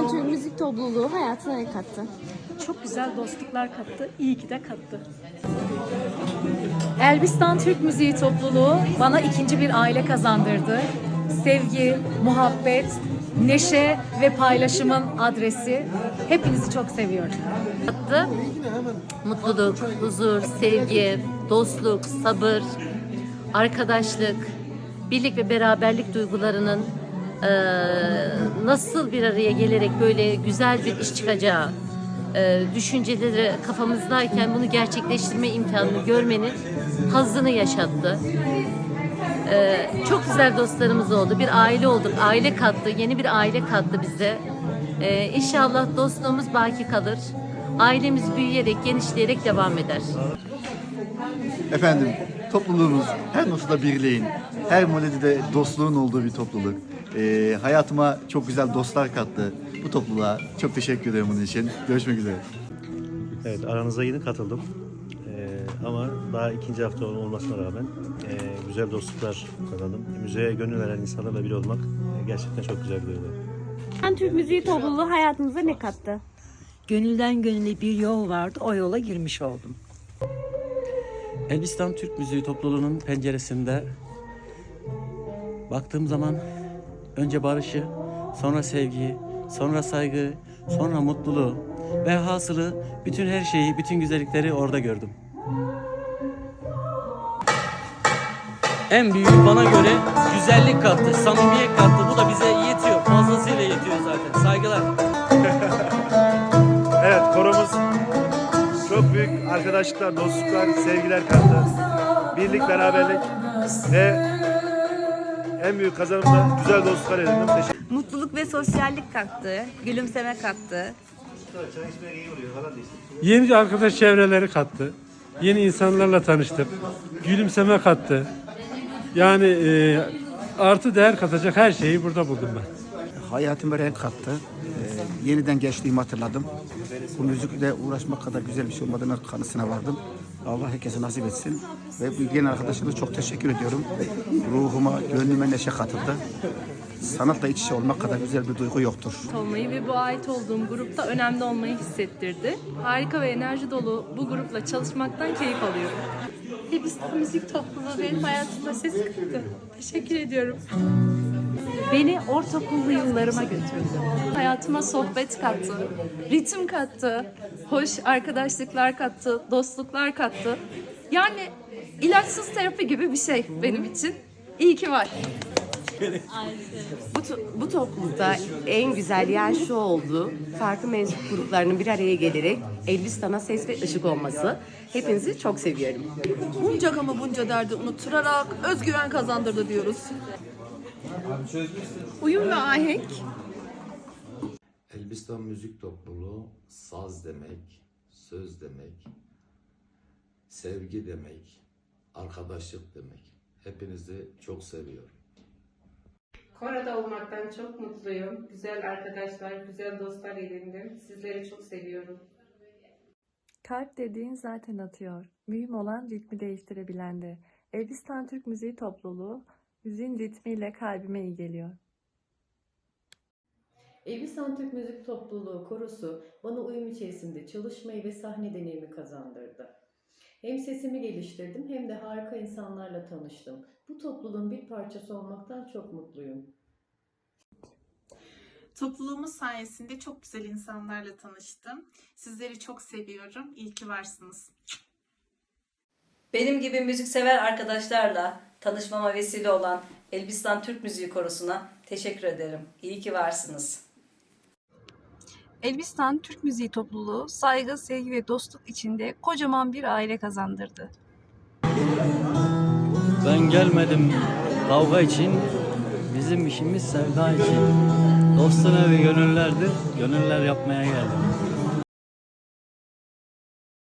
Elbistan Türk Müzik Topluluğu hayatına ne kattı? Çok güzel dostluklar kattı. İyi ki de kattı. Elbistan Türk Müziği Topluluğu bana ikinci bir aile kazandırdı. Sevgi, muhabbet, neşe ve paylaşımın adresi. Hepinizi çok seviyorum. kattı. Mutluluk, huzur, sevgi, dostluk, sabır, arkadaşlık, birlik ve beraberlik duygularının eee, nasıl bir araya gelerek böyle güzel bir iş çıkacağı eee, düşünceleri kafamızdayken bunu gerçekleştirme imkanını görmenin hazzını yaşattı. Eee, çok güzel dostlarımız oldu. Bir aile olduk. Aile kattı. Yeni bir aile kattı bize. Eee inşallah dostluğumuz baki kalır. Ailemiz büyüyerek, genişleyerek devam eder. Efendim topluluğumuz her noktada birliğin, her molede dostluğun olduğu bir topluluk. Ee, hayatıma çok güzel dostlar kattı bu topluluğa. Çok teşekkür ederim bunun için. Görüşmek üzere. Evet aranıza yeni katıldım. Ee, ama daha ikinci hafta olmasına rağmen e, güzel dostluklar kazandım. Müzeye gönül veren insanlarla bir olmak e, gerçekten çok güzel bir duygu. Elbistan Türk Müziği Topluluğu hayatınıza ne kattı? Gönülden gönüle bir yol vardı. O yola girmiş oldum. Elbistan Türk Müziği topluluğunun penceresinde baktığım zaman önce barışı, sonra sevgiyi, sonra saygı, sonra mutluluğu ve hasılı bütün her şeyi, bütün güzellikleri orada gördüm. En büyüğü bana göre güzellik kattı, samimiyet kattı. Bu da bize yetiyor. Fazlasıyla yetiyor zaten. Saygılar. Evet koromuz çok büyük arkadaşlıklar, dostluklar, sevgiler kattı. Birlik, beraberlik ve en büyük kazanım da güzel dostluklar edindim. Teşekkür Mutluluk ve sosyallik kattı, gülümseme kattı. Yeni arkadaş çevreleri kattı. Yeni insanlarla tanıştık. Gülümseme kattı. Yani e, artı değer katacak her şeyi burada buldum ben. Hayatıma renk kattı. Yeniden gençliğimi hatırladım. Bu müzikle uğraşmak kadar güzel bir şey olmadığına kanısına vardım. Allah herkese nasip etsin. Ve bu ilgili arkadaşlarına çok teşekkür ediyorum. Ruhuma, gönlüme neşe katıldı. Sanatla iç içe olmak kadar güzel bir duygu yoktur. olmayı ve bu ait olduğum grupta önemli olmayı hissettirdi. Harika ve enerji dolu bu grupla çalışmaktan keyif alıyorum. Elbistan Müzik Topluluğu benim hayatıma ses kattı. Teşekkür ediyorum. Beni ortaokullu yıllarıma götürdü. Hayatıma sohbet kattı, ritim kattı, hoş arkadaşlıklar kattı, dostluklar kattı. Yani ilaçsız terapi gibi bir şey benim için. İyi ki var. Bu, to- bu toplulukta en güzel yer şu oldu. Farklı mensup gruplarının bir araya gelerek Elbistan'a ses ve ışık olması. Hepinizi çok seviyorum. Bunca ama bunca derdi unutturarak özgüven kazandırdı diyoruz. Uyum ve ahenk Elbistan Müzik Topluluğu saz demek, söz demek, sevgi demek, arkadaşlık demek. Hepinizi çok seviyorum. Korada olmaktan çok mutluyum. Güzel arkadaşlar, güzel dostlar edindim. Sizleri çok seviyorum. Kalp dediğin zaten atıyor. Mühim olan ritmi değiştirebilendi. Elbistan Türk Müziği Topluluğu müziğin ritmiyle kalbime iyi geliyor. Elbistan Türk Müzik Topluluğu korosu bana uyum içerisinde çalışmayı ve sahne deneyimi kazandırdı. Hem sesimi geliştirdim hem de harika insanlarla tanıştım. Bu topluluğun bir parçası olmaktan çok mutluyum. Topluluğumuz sayesinde çok güzel insanlarla tanıştım. Sizleri çok seviyorum. İyi ki varsınız. Benim gibi müziksever arkadaşlarla tanışmama vesile olan Elbistan Türk Müziği Korosu'na teşekkür ederim. İyi ki varsınız. Elbistan Türk Müziği Topluluğu saygı, sevgi ve dostluk içinde kocaman bir aile kazandırdı. Ben gelmedim kavga için, bizim işimiz sevda için. Dostun evi gönüllerdir, gönüller yapmaya geldim.